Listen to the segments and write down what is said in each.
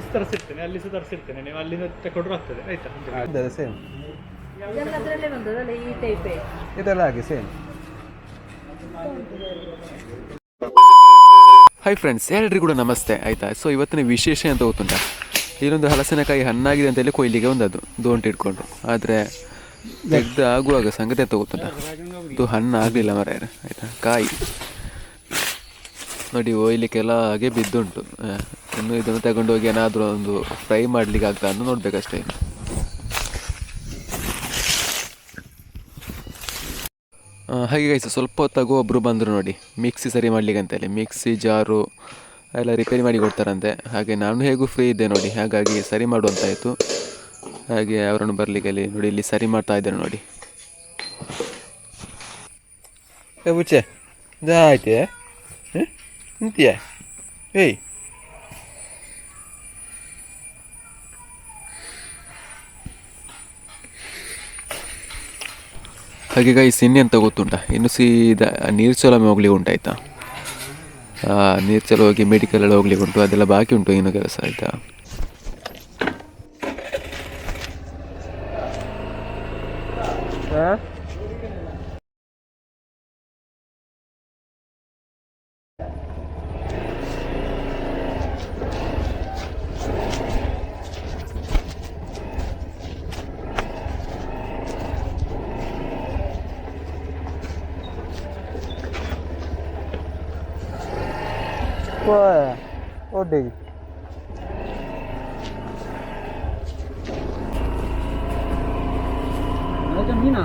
ಸಹ ತರಿಸಿರ್ತೇನೆ ಅಲ್ಲಿ ಸಹ ತರಿಸಿರ್ತೇನೆ ನೀವು ಅಲ್ಲಿಂದ ತಗೊಂಡ್ರು ಆಗ್ತದೆ ಆಯ್ತಾ? ಅದೇ ಸೇಮ್ ಇದೆಲ್ಲ ಅದರಲ್ಲೇ ಬಂದದಲ್ಲ ಈ ಟೈಪೇ ಇದೆಲ್ಲ ಹಾಗೆ ಸೇಮ್ ಹಾಯ್ ಫ್ರೆಂಡ್ಸ್ ಎಲ್ಲರಿಗೂ ಕೂಡ ನಮಸ್ತೆ ಆಯ್ತಾ? ಸೊ ಇವತ್ತಿನ ವಿಶೇಷ ಅಂತ ಗೊತ್ತುಂಟ? ಇದೊಂದು ಹಲಸಿನಕಾಯಿ ಹಣ್ಣಾಗಿದೆ ಅಂತೇಳಿ ಕೊಯ್ಲಿಗೆ ಒಂದದು ದೋಂಟಿ ಇಟ್ಕೊಂಡು. ಆದರೆ ತೆಗ್ದು ಆಗುವಾಗ ಸಂಗತಿ ಅಂತ ಗೊತ್ತುಂಟ? ಇದು ಹಣ್ಣು ಆಗಲಿಲ್ಲ ಮರ ಆಯಿತಾ? ಕಾಯಿ. ನೋಡಿ, ಒಯ್ಲಿಕ್ಕೆಲ್ಲ ಹಾಗೆ ಬಿದ್ದುಂಟು. ಇನ್ನು ಇದನ್ನು ತಗೊಂಡೋಗಿ ಏನಾದರೂ ಒಂದು ಫ್ರೈ ಮಾಡ್ಲಿಕ್ಕೆ ಆಗ್ತಾ ಅಂತ ನೋಡಬೇಕಷ್ಟೇ. ಹಾಗೆ ಗೈಸ್ ಸ್ವಲ್ಪ ಹೊತ್ತಾಗು ಒಬ್ಬರು ಬಂದರು ನೋಡಿ. ಮಿಕ್ಸಿ ಸರಿ ಮಾಡ್ಲಿಕ್ಕೆ ಅಂತೇಳಿ ಮಿಕ್ಸಿ ಜಾರು, ಎಲ್ಲ ರಿಪೇರಿ ಮಾಡಿ ಕೊಡ್ತಾರಂತೆ. ಹಾಗೆ ನಾನು ಹೇಗೂ ಫ್ರೀ ಇದ್ದೆ ನೋಡಿ. ಹಾಗಾಗಿ ಸರಿ ಮಾಡುವಂತಾಯಿತು. ಹಾಗೆ ಅವರನ್ನು ಬರಲಿಕ್ಕೆ ಅಲ್ಲಿ ನೋಡಿ, ಇಲ್ಲಿ ಸರಿ ಮಾಡ್ತಾ ಇದ್ದಾರೆ ನೋಡಿ. ಏ, ಬುಚ್ಚೆ ಇದಾಯ್ತೆ ನಿಂತೀಯ ಏಯ್ ಹಾಗೆ ಗೈಸ್ ಇನ್ನೆಂತ ಗೊತ್ತುಂಟ? ಇನ್ನು ಸೀದಾ ನೀರ್ಚಲಮೆ ಹೋಗ್ಲಿಕ್ಕೆ ಉಂಟಾಯ್ತಾ ನೀರ್ಚಲ ಹೋಗಿ ಮೆಡಿಕಲ್ ಎಲ್ಲ ಹೋಗ್ಲಿಕ್ಕೆ ಉಂಟು ಅದೆಲ್ಲ ಬಾಕಿ ಉಂಟು ಇನ್ನು ಕೆಲಸ ಆಯಿತಾ? ಹಾಂ? ওডি এটা Mina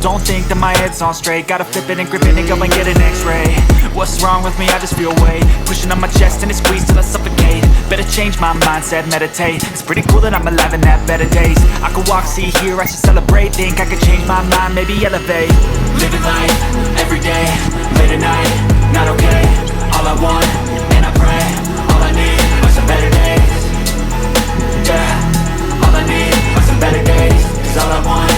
don't think that my head's on straight. Gotta flip it and grip it and go and get an x-ray. What's wrong with me? I just feel weight. Pushing on my chest and it squeezes till I suffocate. Better change my mindset, meditate. It's pretty cool that I'm alive and have better days. I could walk, see, hear, I should celebrate. Think I could change my mind, maybe elevate. Living life, every day, late at night Not okay, all I want, and I pray All I need are some better days. Yeah, all I need are some better days. Cause all I want,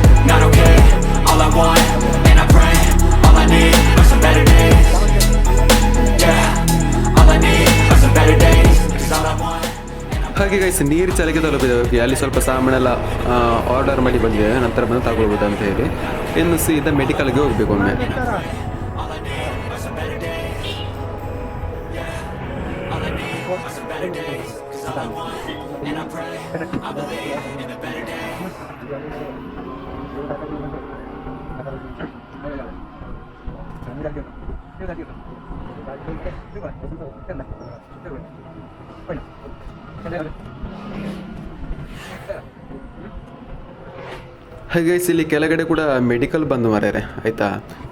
guys ನೀರು ಚಲಿಗೆ ತಲುಪಿದ್ದೇವೆ ಅಲ್ಲಿ ಸ್ವಲ್ಪ ಸಾಮಾನೆಲ್ಲ order ಮಾಡಿ ಬಂದಿದೆ. ನಂತರ ಬಂದು ತಗೊಳ್ಬೋದು ಅಂತ ಹೇಳಿ. ಇನ್ನು ಸೀದಾ ಮೆಡಿಕಲ್ಗೆ ಹೋಗ್ಬೇಕು ಒಮ್ಮೆ. tinggal ಇಲ್ಲಿ ಕೆಳಗಡೆ ಕೂಡ ಮೆಡಿಕಲ್ ಬಂದು ಮಾರ್ಯಾರೆ, ಆಯಿತಾ?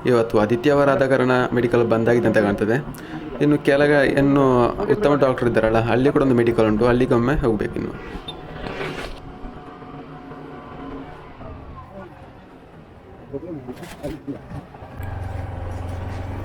ಇವತ್ತು ಆದಿತ್ಯವಾರಾದ ಕಾರಣ ಮೆಡಿಕಲ್ ಬಂದಾಗಿದೆ ಅಂತ ಕಾಣ್ತದೆ. ಇನ್ನು ಕೆಳಗ ಇನ್ನು ಉತ್ತಮ ಡಾಕ್ಟರ್ ಇದ್ದಾರಲ್ಲ, ಅಲ್ಲಿ ಕೂಡ ಒಂದು ಮೆಡಿಕಲ್ ಉಂಟು, ಅಲ್ಲಿಗೊಮ್ಮೆ ಹೋಗ್ಬೇಕಿನ್ನು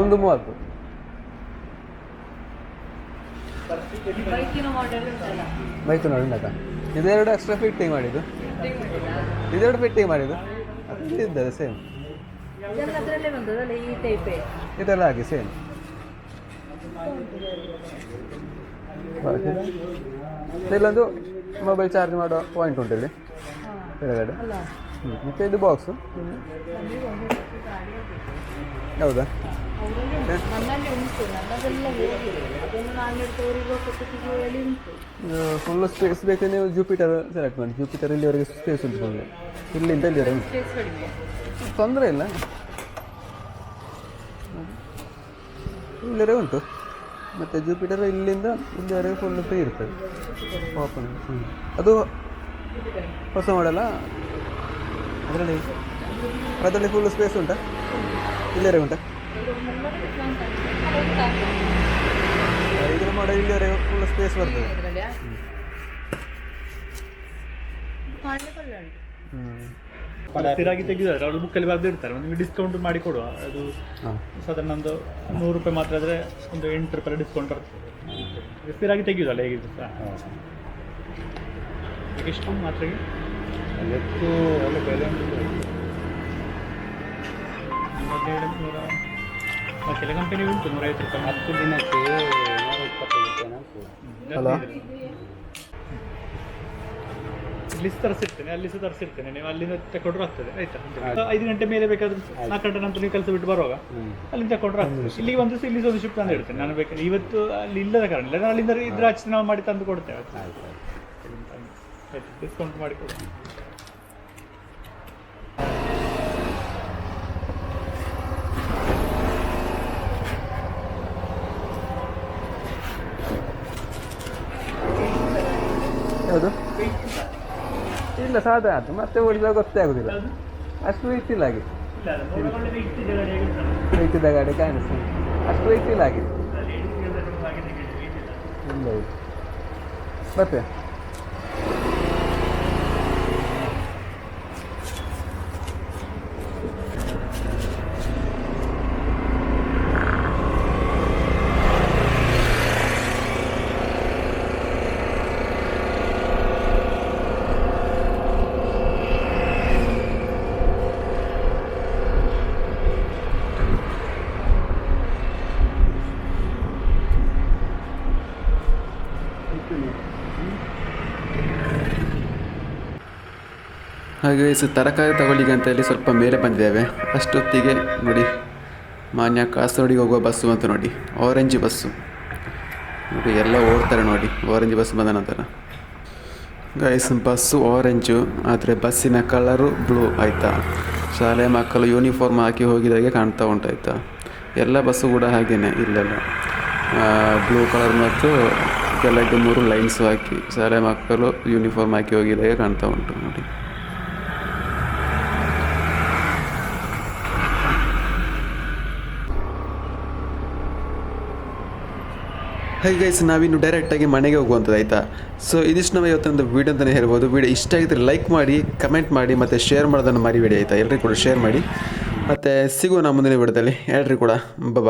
ಒಂದು ಮೂವತ್ತು. ಬೈಕು ನೋಡಿ ಉಂಟಾ ಇದೆರಡು ಎಕ್ಸ್ಟ್ರಾ ಫಿಟ್ಟಿಂಗ್ ಮಾಡಿದ್ದು. ಇದೆರಡು ಫಿಟ್ಟಿಂಗ್ ಮಾಡಿದ್ದು. ಅದು ಇದ್ದದೆ ಸೇಮ್ ಇದೆಲ್ಲ ಹಾಗೆ ಸೇಮ್ ಇಲ್ಲೊಂದು ಮೊಬೈಲ್ ಚಾರ್ಜ್ ಮಾಡೋ ಪಾಯಿಂಟ್ ಉಂಟು ಇಲ್ಲಿ. ಕೆಳಗಡೆ. ಮತ್ತೆ ಇದು ಬಾಕ್ಸು ಹೌದಾ? ಫುಲ್ ಸ್ಪೇಸ್ ಬೇಕು ನೀವು ಜೂಪಿಟರ್ ಸೆಲೆಕ್ಟ್ ಮಾಡಿ. ಜೂಪಿಟರ್ ಇಲ್ಲಿವರೆಗೆ ಸ್ಪೇಸ್ ಉಂಟು ಫುಲ್ ಇಲ್ಲಿಂದ ಇಲ್ಲಿವರೆಗೆ ಉಂಟು. ಸ್ಪೇಸ್ ಕಡಿಮೆ ತೊಂದರೆ ಇಲ್ಲ. ಇಲ್ಲಿವರೆಗೆ ಉಂಟು. ಮತ್ತು ಜೂಪಿಟರ್ ಇಲ್ಲಿಂದ ಇಲ್ಲಿವರೆಗೆ ಫುಲ್ ಫ್ರೀ ಇರ್ತದೆ. ಓಪನ್ ಅದು ಹೊಸ ಮಾಡಲ್ಲ ಅದರಲ್ಲಿ ಅದರಲ್ಲಿ ಫುಲ್ ಸ್ಪೇಸ್ ಉಂಟಾ? ಇಲ್ಲೇ ಉಂಟಾ? ಇದ್ರ ಮಾಡೋ ಇಲ್ಲೇ ಫುಲ್ ಸ್ಪೇಸ್ ಬರ್ತದೆ. ತೆಗೆದಿದ್ದಾರೆ. ಅವ್ರು ಬುಕ್ಕಲ್ಲಿ ಬರೆದಿರ್ತಾರೆ ಒಂದು ಡಿಸ್ಕೌಂಟ್ ಮಾಡಿ ಕೊಡುವ. ಅದು ಸಾಧಾರಣ ಒಂದು ನೂರು ರೂಪಾಯಿ ಮಾತ್ರ ಆದರೆ ಒಂದು ಎಂಟು ರೂಪಾಯಿ ಡಿಸ್ಕೌಂಟ್ ಬರ್ತದೆ. ಸ್ಥಿರಾಗಿ ತೆಗೆಯುದಲ್ಲ ಹೇಗಿದ್ರು ಸಹ ಎಷ್ಟು ಮಾತ್ರೆಗೆ? ಬೆಲೆ ಉಂಟು ನೂರ ಕೆಲ ಕಂಪನಿ ಉಂಟು ನೂರೈವತ್ತು ರೂಪಾಯಿ ಹತ್ತು ದಿನಕ್ಕೆ ಹಲೋ? ಇಲ್ಲಿ ಸಹ ತರಿಸಿರ್ತೇನೆ ಅಲ್ಲಿ ಸಹ ತರಿಸಿರ್ತೇನೆ. ನೀವು ಅಲ್ಲಿಂದ ತಗೊಂಡ್ರು ಆಗ್ತದೆ ಆಯ್ತಾ? ಐದು ಗಂಟೆ ಮೇಲೆ ಬೇಕಾದ್ರೆ ನಾಲ್ಕು ಗಂಟೆ ನಂತರ ನೀವು ಕೆಲಸ ಬಿಟ್ಟು ಬರುವಾಗ ಅಲ್ಲಿಂದ ತಗೊಂಡ್ರು ಆಗ್ತದೆ. ಇಲ್ಲಿ ಒಂದು ದಿವಸ ಇಲ್ಲಿ ಒಂದು ಶಿಫ್ಟ್ ತಂದು ಇಡ್ತೇನೆ. ನಾನು ಬೇಕಾದ್ರೆ ಇವತ್ತು ಅಲ್ಲಿ ಇಲ್ಲದ ಕಾರಣ ಇಲ್ಲ ನಾನು ಅಲ್ಲಿಂದ ಇದ್ರ ಆಚೆ ನಾವು ಮಾಡಿ ತಂದು ಕೊಡ್ತೇವೆ. ಆಯ್ತು ಡಿಸ್ಕೌಂಟ್ ಮಾಡಿ ಕೊಡು ಯಾವುದು ಇಲ್ಲ ಸಾದಾ ಅದು ಮತ್ತೆ ಓಡಿದಾಗ ಗೊತ್ತೇ ಆಗೋದಿಲ್ಲ. ಅಷ್ಟು ಇತ್ತಿಲ್ಲ ನೋಡಿಕೊಂಡ್ರೆ ಇಟ್ಟಿದ್ದೆ ಗಾಡಿ ಹೇಗೆ ಉಂಟಲ್ಲ? ವೆಯ್ಟ್ ಇದ್ದ ಗಾಡಿ ಕಾಣಿಸ್ತು ಅಷ್ಟು ಇತ್ತಿಲ್ಲ ಇಟ್ಟಿಲ್ಲ. ಇಲ್ಲ ಇಲ್ಲ. ಮತ್ತೆ? ಹಾಗೆ ಸು ತರಕಾರಿ ತಗೊಳ್ಳಿಗೆ ಅಂತ ಹೇಳಿ ಸ್ವಲ್ಪ ಮೇಲೆ ಬಂದಿದ್ದೇವೆ. ಅಷ್ಟೊತ್ತಿಗೆ ನೋಡಿ, ಮಾನ್ಯ ಕಾಸರಗೋಡಿಗೆ ಹೋಗುವ ಬಸ್ಸು ಅಂತ ನೋಡಿ ಆರೆಂಜ್ ಬಸ್ಸು. ನೋಡಿ, ಎಲ್ಲ ಓಡ್ತಾರೆ ನೋಡಿ ಆರೆಂಜ್ ಬಸ್ ಬಂದ ನಂತರ. ಗೈಸ್ ಬಸ್ಸು ಆರೆಂಜು ಆದರೆ ಬಸ್ಸಿನ ಕಲರು ಬ್ಲೂ ಆಯಿತಾ? ಶಾಲೆ ಮಕ್ಕಳು ಯೂನಿಫಾರ್ಮ್ ಹಾಕಿ ಹೋಗಿದಾಗೆ ಕಾಣ್ತಾ ಉಂಟಾಯ್ತಾ? ಎಲ್ಲ ಬಸ್ಸು ಕೂಡ ಹಾಗೇನೆ, ಇಲ್ಲೆಲ್ಲ. ಬ್ಲೂ ಕಲರ್ ಮತ್ತು ಕೆಳಗೆ ಮೂರು ಲೈನ್ಸ್ ಹಾಕಿ ಶಾಲೆ ಮಕ್ಕಳು ಯೂನಿಫಾರ್ಮ್ ಹಾಕಿ ಹೋಗಿದಾಗೆ ಕಾಣ್ತಾ ಉಂಟು ನೋಡಿ. ಹಾಗೆ ಗೈಸ್ ನಾವಿನ್ನು ಡೈರೆಕ್ಟಾಗಿ ಮನೆಗೆ ಹೋಗುವಂಥದ್ದು ಆಯಿತಾ? ಸೊ ಇದಿಷ್ಟು ನಾವು ಇವತ್ತೊಂದು ವೀಡಿಯೋ ಅಂತಲೇ ಹೇಳ್ಬೋದು. ವೀಡಿಯೋ ಇಷ್ಟ ಆಗಿದ್ರೆ ಲೈಕ್ ಮಾಡಿ ಕಮೆಂಟ್ ಮಾಡಿ, ಮತ್ತು ಶೇರ್ ಮಾಡೋದನ್ನು ಮರಿಬೇಡಿ ಆಯಿತಾ? ಎಲ್ಲರಿಗೂ ಕೂಡ ಶೇರ್ ಮಾಡಿ. ಮತ್ತು ಸಿಗುವ ನಮ್ಮ ಮುಂದಿನ ವಿಡಿಯೋದಲ್ಲಿ ಎಲ್ಲರಿಗೂ ಕೂಡ ಬಾಯ್